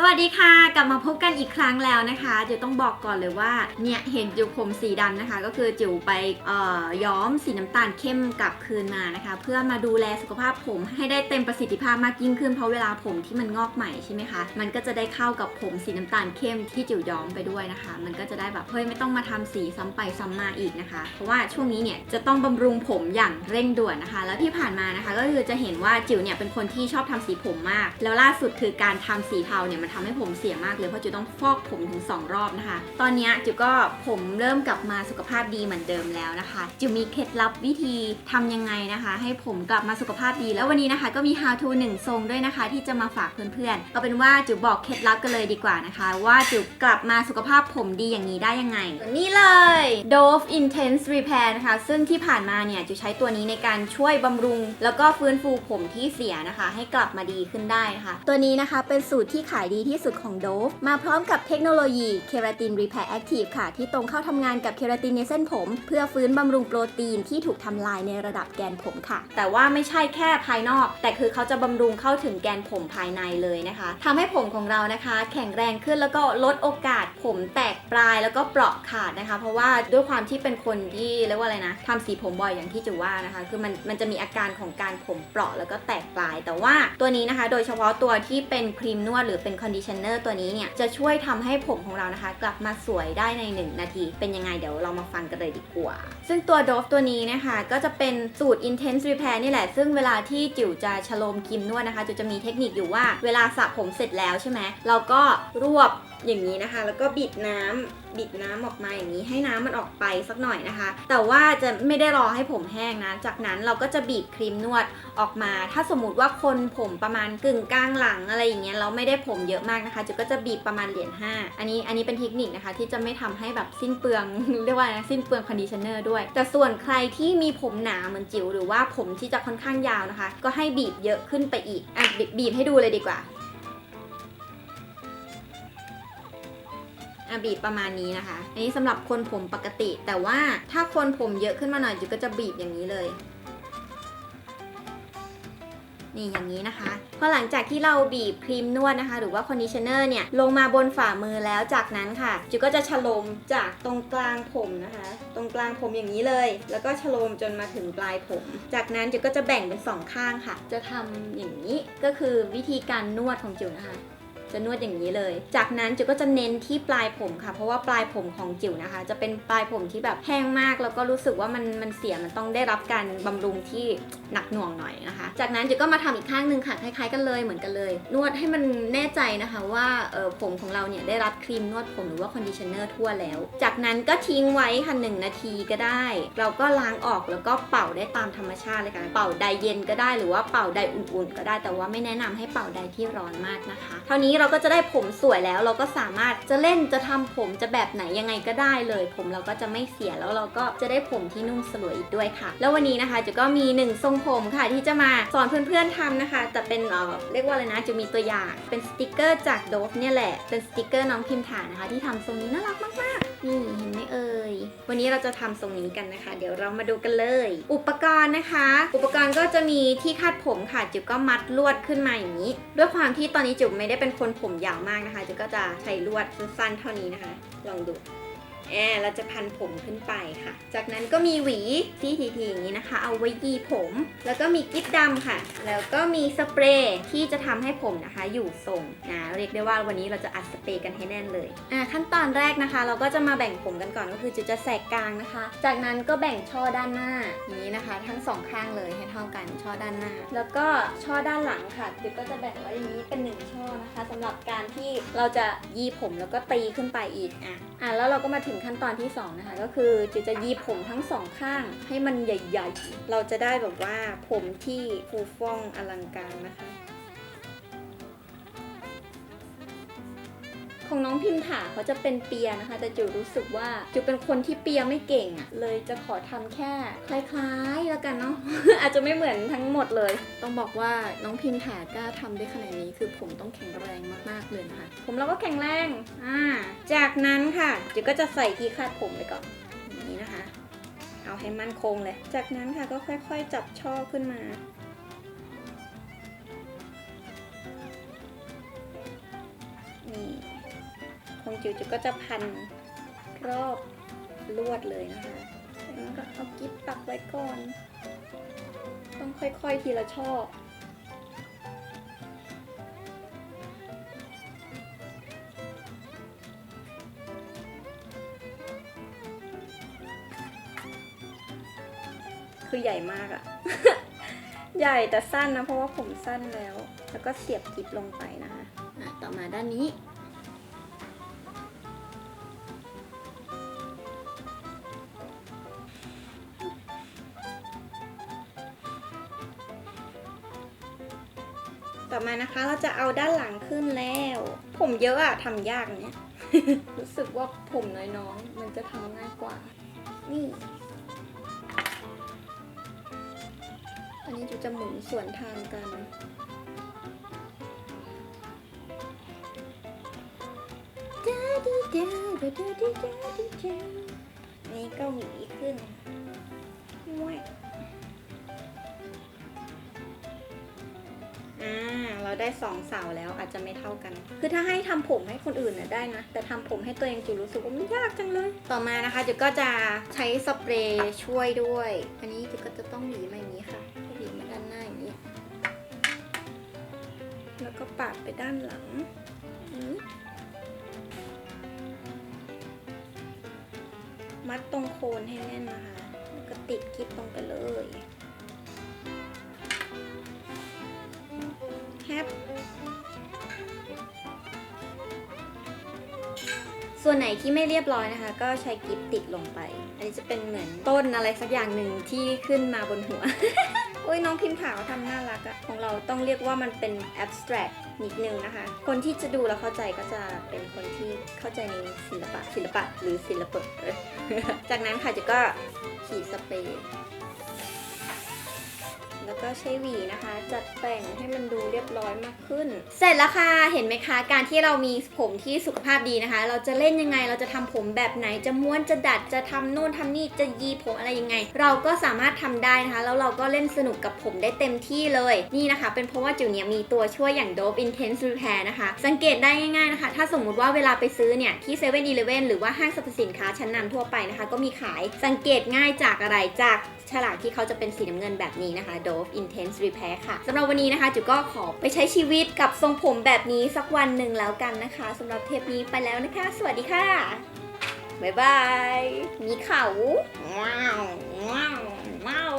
สวัสดีค่ะ กลับมาพบกันอีกครั้งแล้วนะคะจิวต้องบอกก่อนเลยว่าเนี่ยเห็นจิ๋วผมสีดำนะคะ ก็คือจิ๋วไปย้อมสีน้ำตาลเข้มกลับคืนมานะคะ เพื่อมาดูแลสุขภาพผมให้ได้เต็มประสิทธิภาพมากยิ่งขึ้นเพราะเวลาผมที่มันงอกใหม่ใช่ไหมคะมันก็จะได้เข้ากับผมสีน้ำตาลเข้มที่จิ๋วย้อมไปด้วยนะคะ มันก็จะได้แบบเฮ้ยไม่ต้องมาทำสีซ้ำไปซ้ำมาอีกนะคะ เพราะว่าช่วงนี้เนี่ยจะต้องบำรุงผมอย่างเร่งด่วนนะคะ แล้วที่ผ่านมานะคะ ก็คือจะเห็นว่าจิ๋วเนี่ยเป็นคนที่ชอบทำสีผมมาก แล้วล่าสุดคือการทำสีเทาเนี่ยมันทำให้ผมเสียมากเลยเพราะจิ๋วต้องฟอกผมถึง 2 รอบนะคะ ตอนนี้จิ๋วก็ผมเริ่มกลับมาสุขภาพดีเหมือนเดิมแล้วนะคะจิ๋วมีเคล็ดลับวิธีทำยังไงนะคะ ให้ผมกลับมาสุขภาพดี แล้ววันนี้นะคะก็มี how to หนึ่งทรงด้วยนะคะ ที่จะมาฝากเพื่อนๆก็เป็นว่าจิ๋วบอกเคล็ดลับกันเลยดีกว่านะคะ ว่าจิ๋วกลับมาสุขภาพผมดีอย่างนี้ได้ยังไง นี่เลย Dove Intense Repair นะคะ ซึ่งที่ผ่านมาเนี่ยจิ๋วใช้ตัวนี้ในการช่วยบำรุง แล้วก็ฟื้นฟูผมที่เสียนะคะ ให้กลับมาดีขึ้นได้นะคะ ตัวนี้นะคะเป็นสูตรที่ขายดีที่สุดของ Dove มาพร้อมกับเทคโนโลยี Keratin Repair Active ค่ะ ที่ตรงเข้าทำงานกับเคราตินในเส้นผม เพื่อฟื้นบำรุงโปรตีนที่ถูกทำลายในระดับแกนผมค่ะ แต่ว่าไม่ใช่แค่ภายนอก แต่คือเขาจะบำรุงเข้าถึงแกนผมภายในเลยนะคะทำให้ผมของเรานะคะ แข็งแรงขึ้นแล้วก็ลดโอกาสผมแตกปลายแล้วก็เปราะขาดนะคะ เพราะว่าด้วยความที่เป็นคนที่เรียกว่าอะไรนะทำสีผมบ่อยอย่างที่จูว่านะคะ คือมันมันจะมีอาการของการผมเปราะแล้วก็แตกปลาย แต่ว่าตัวนี้นะคะ โดยเฉพาะตัวที่เป็นครีมนวดหรือเป็นคอนดิชเนอร์ตัวนี้เนี่ยจะช่วยทำให้ผมของเรานะคะ กลับมาสวยได้ใน 1 นาที เป็นยังไงเดี๋ยวเรามาฟังกันเลยดีกว่า ซึ่งตัวโดฟตัวนี้นะคะ ก็จะเป็นสูตร Intense Repair นี่แหละ ซึ่งเวลาที่จิ๋วจะชโลมครีมนวดนะคะจิ๋วจะมีเทคนิคอยู่ว่าเวลาสระผมเสร็จแล้วใช่ไหมเราก็รวบอย่างนี้นะคะ แล้วก็บิดน้ำบิดน้ำออกมาอย่างนี้ ให้น้ำมันออกไปสักหน่อยนะคะ แต่ว่าจะไม่ได้รอให้ผมแห้งนะ จากนั้นเราก็จะบีบครีมนวดออกมา ถ้าสมมติว่าคนผมประมาณกึ่งกลางหลังอะไรอย่างเงี้ยเราไม่ได้ผมเยอะมากนะคะจิ๋วก็จะบีบประมาณเหรียญ5อันนี้อันนี้เป็นเทคนิคนะคะ ที่จะไม่ทำให้แบบสิ้นเปลืองเรียกว่านะสิ้นเปลืองคอนดิชเนอร์ด้วย แต่ส่วนใครที่มีผมหนาเหมือนจิ๋วหรือว่าผมที่จะค่อนข้างยาวนะคะ ก็ให้บีบเยอะขึ้นไปอีกอะบบีบให้ดูเลยดีกว่า อะบีบประมาณนี้นะคะ อันนี้สำหรับคนผมปกติ แต่ว่าถ้าคนผมเยอะขึ้นมาหน่อยจิ๋วก็จะบีบอย่างนี้เลยนี่อย่างนี้นะคะ พอหลังจากที่เราบีบครีมนวดนะคะ หรือว่าคอนดิชเนอร์เนี่ยลงมาบนฝ่ามือแล้วจากนั้นค่ะจิ๋วก็จะฉโลมจากตรงกลางผมนะคะ ตรงกลางผมอย่างนี้เลย แล้วก็ฉโลมจนมาถึงปลายผม จากนั้นจิ๋วก็จะแบ่งเป็นสองข้างค่ะ จะทำอย่างนี้ก็คือวิธีการนวดของจิ๋วนะคะ จะนวดอย่างนี้เลย จากนั้นจิ๋วก็จะเน้นที่ปลายผมค่ะ เพราะว่าปลายผมของจิ๋วนะคะ จะเป็นปลายผมที่แบบแห้งมาก แล้วก็รู้สึกว่ามันมันเสียมันต้องได้รับการบำรุงที่หนักหน่วงหน่อยนะคะ จากนั้นจิ๋วก็มาทำอีกข้างหนึ่งค่ะคล้ายๆกันเลยเหมือนกันเลย นวดให้มันแน่ใจนะคะว่าเออผมของเราเนี่ยได้รับครีมนวดผมหรือว่าคอนดิชเนอร์ทั่วแล้ว จากนั้นก็ทิ้งไว้ค่ะหนึ่งนาทีก็ได้ เราก็ล้างออกแล้วก็เป่าได้ตามธรรมชาติเลยค่ะเป่าไดเย็นก็ได้หรือว่าเป่าไดอุ่นๆ ก็ได้แต่ว่าไม่แนะนำให้เป่าไดที่ร้อนมากนะคะ เท่านี้เราก็จะได้ผมสวยแล้ว เราก็สามารถจะเล่นจะทำผมจะแบบไหนยังไงก็ได้เลย ผมเราก็จะไม่เสียแล้วเราก็จะได้ผมที่นุ่มสลวยอีกด้วยค่ะ แล้ววันนี้นะคะจะก็มีหนึ่งทรงผมค่ะ ที่จะมาสอนเพื่อนๆทำนะคะ แต่เป็นเอ่อเรียกว่าอะไรนะจะมีตัวอย่างเป็นสติกเกอร์จากโดฟเนี่ยแหละเป็นสติกเกอร์น้องพิมฐานนะคะ ที่ทำทรงนี้น่ารักมากๆนี่เห็นไหมเอ่ย วันนี้เราจะทำทรงนี้กันนะคะ เดี๋ยวเรามาดูกันเลย อุปกรณ์นะคะ อุปกรณ์ก็จะมีที่คาดผมค่ะจิ๋วก็มัดลวดขึ้นมาอย่างนี้ ด้วยความที่ตอนนี้จิ๋วไม่ได้เป็นคนผมยาวมากนะคะจิ๋วก็จะใช้ลวดสั้นๆเท่านี้นะคะ ลองดู แอเราจะพันผมขึ้นไปค่ะ จากนั้นก็มีหวีที่ทีๆอย่างนี้นะคะ เอาไว้ยีผม แล้วก็มีกิ๊บดำค่ะ แล้วก็มีสเปรย์ที่จะทำให้ผมนะคะ อยู่ทรงนะเรียกได้ว่าวันนี้เราจะอัดสเปรย์กันให้แน่นเลยอ่าขั้นตอนแรกนะคะ เราก็จะมาแบ่งผมกันก่อนก็คือจะจะแสกกลางนะคะ จากนั้นก็แบ่งช่อด้านหน้าอย่างนี้นะคะ ทั้งสองข้างเลยให้เท่ากันช่อด้านหน้า แล้วก็ช่อด้านหลังค่ะจิ๋วก็จะแบ่งไว้อย่างนี้เป็นหนึ่งช่อนะคะสำหรับการที่เราจะยีผมแล้วก็ตีขึ้นไปอีกอะอะแล้วเราก็มาถึงขั้นตอนที่สองนะคะก็คือจิจะยีผมทั้งสองข้างให้มันใหญ่ ๆ เราจะได้แบบว่าผมที่ฟูฟ่องอลังการนะคะ ของน้องพิมถาเขาจะเป็นเปียนะคะ แต่จิวรู้สึกว่าจิวเป็นคนที่เปียไม่เก่งอะ่ะเลยจะขอทำแค่คล้ายๆแล้วกันเนาะ อาจจะไม่เหมือนทั้งหมดเลย ต้องบอกว่าน้องพิมถากล้าทำได้ขนาดนี้คือผมต้องแข็งแรงมากๆเลยนะคะ ผมเราก็แข็งแรง อ่า จากนั้นค่ะจิวก็จะใส่ที่คาดผมไปก่อนอย่างนี้นะคะ เอาให้มั่นคงเลย จากนั้นค่ะก็ค่อย ๆ จับช่อขึ้นมา ของจิ๋วจิ๋วก็จะพันรอบลวดเลยนะคะแล้วก็เอากิ๊บปักไว้ก่อน ต้องค่อยๆทีละช่อคือใหญ่มากอะ ใหญ่แต่สั้นนะเพราะว่าผมสั้นแล้ว แล้วก็เสียบกิ๊บลงไปนะคะอะต่อมาด้านนี้ ต่อมานะคะเราจะเอาด้านหลังขึ้นแล้ว ผมเยอะอะทำยากเนี่ย รู้สึกว่าผมน้อยๆมันจะทำง่ายกว่า นี่ อันนี้จูจะหมุนส่วนทางกันนนี้ก็หวีขึ้น เราได้สองสาวแล้วอาจจะไม่เท่ากัน คือถ้าให้ทำผมให้คนอื่นน่ะได้นะ แต่ทำผมให้ตัวเองจูรู้สึกว่ามันยากจังเลย ต่อมานะคะจูก็จะใช้สเปรย์ช่วยด้วย อันนี้จูก็จะต้องหวีมาอย่างนี้ค่ะหวีมาด้านหน้าอย่างนี้ แล้วก็ปาดไปด้านหลังมัดตรงโคนให้แน่นนะคะ แล้วก็ติดกิ๊บลงไปเลย ส่วนไหนที่ไม่เรียบร้อยนะคะ ก็ใช้กิ๊บติดลงไป อันนี้จะเป็นเหมือนต้นอะไรสักอย่างหนึ่งที่ขึ้นมาบนหัว โอ้ยน้องพิมพ์ขาวทำน่ารักอะของเราต้องเรียกว่ามันเป็น abstract นิดนึงนะคะ คนที่จะดูแล้วเข้าใจก็จะเป็นคนที่เข้าใจในศิลปะศิลปะหรือศิลปะ จากนั้นค่ะจะก็ขีดสเปรย์ แล้วก็ใช้หวีนะคะ จัดแต่งให้มันดูเรียบร้อยมากขึ้น เสร็จแล้วค่ะเห็นไหมคะ การที่เรามีผมที่สุขภาพดีนะคะ เราจะเล่นยังไงเราจะทำผมแบบไหนจะม้วนจะดัดจะทำโน่นทำนี่จะยีผมอะไรยังไง เราก็สามารถทำได้นะคะแล้วเราก็เล่นสนุกกับผมได้เต็มที่เลยนี่นะคะ เป็นเพราะว่าจิ๋วเนี่ยมีตัวช่วยอย่าง Dope Intense Repair นะคะ สังเกตได้ง่ายๆนะคะ ถ้าสมมุติว่าเวลาไปซื้อเนี่ยที่7 e เ e ่ e อหรือว่าห้างสรรพสินค้าชั้นนำทั่วไปนะคะ ก็มีขายสังเกตง่ายจากอะไรจาก ฉลากที่เขาจะเป็นสีน้ำเงินแบบนี้นะคะ Dove Intense Repair ค่ะสำหรับวันนี้นะคะจุ๋ก็ขอไปใช้ชีวิตกับทรงผมแบบนี้สักวันหนึ่งแล้วกันนะคะสำหรับเทปนี้ไปแล้วนะคะ สวัสดีค่ะบ๊ายบายมีเขาว้าวว้าวว้าว